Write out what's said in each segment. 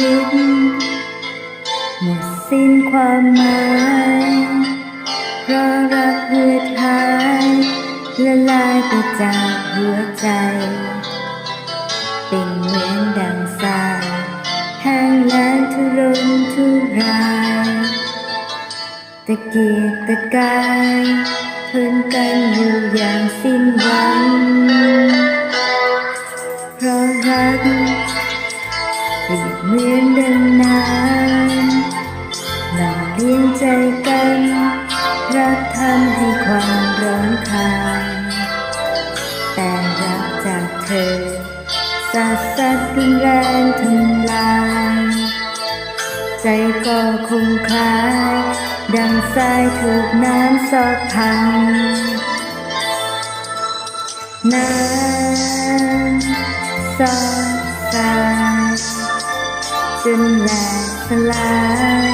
วิตหมดสิ้นความหมายเพราะรักเหือดหายละลายไปจากหัวใจ เป็นเหมือนดังทรายแห้งแล้งทุรนทุรายตะเกียกตะกายทนกันอยู่อย่างสิ้นหวังเพราะรัก เปรียบเหมือนดังน้ำหล่อเลี้ยงใจกัน รักทำให้ความร้อนคายแต่รักจากเธอสาดสัดรุนแรงทำลาย ใจก็คงคลาย ดังทรายถูกน้ำซอกพังน้ำซอกสาย จนแหลกสลาย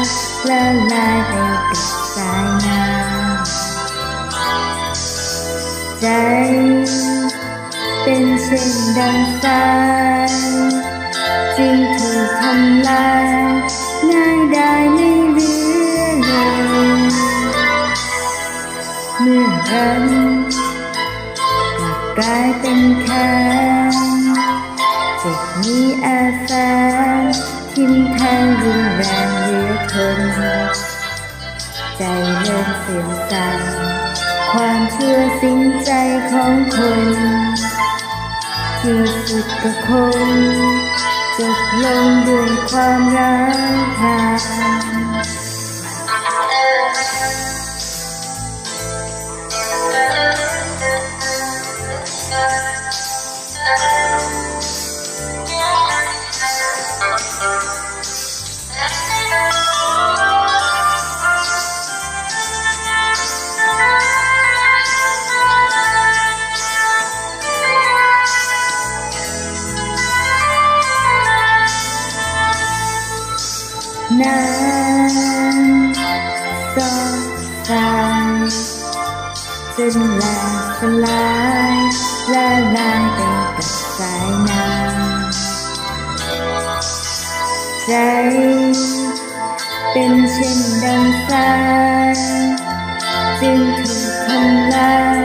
ละลายไปกับสายน้ำใจ เป็นเช่นดังทรายจึงถูกทำลายง่ายได้ไม่เหลือเลยเมื่อรันกลับกลายเป็นแค้นเจ็บมีอาแฝง ทิมแทงรุนแรงเหลือทนใจเริ่มเสื่อมทรามความเชื่อสิ้นใจของคนที่สุดก็คงจบลงด้วยความร้างทาง น้ำซอกสายจนแหลกสลายละลายไปกับสายน้ำใจเป็นเช่นดังทรายจึงถูกทำลาย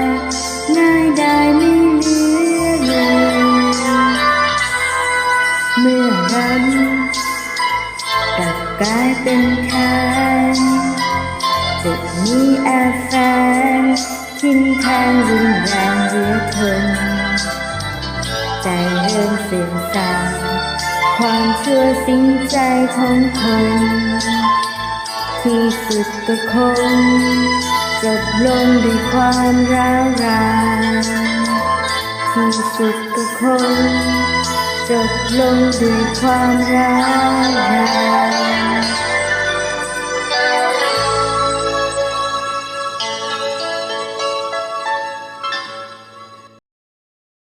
ง่ายได้ไม่เหลือเลยเมื่อรัน กลับกลายเป็นค้นจะมีอาแฝงทิมแทงรุนแรงเหลือทนใจเริ่มเสื่อมทรามความเชื่อสิ้นใจของคนที่สุดก็คงจบลงด้วยความร้าวรานที่สุดก็คง จบลงด้วยความร้าวราน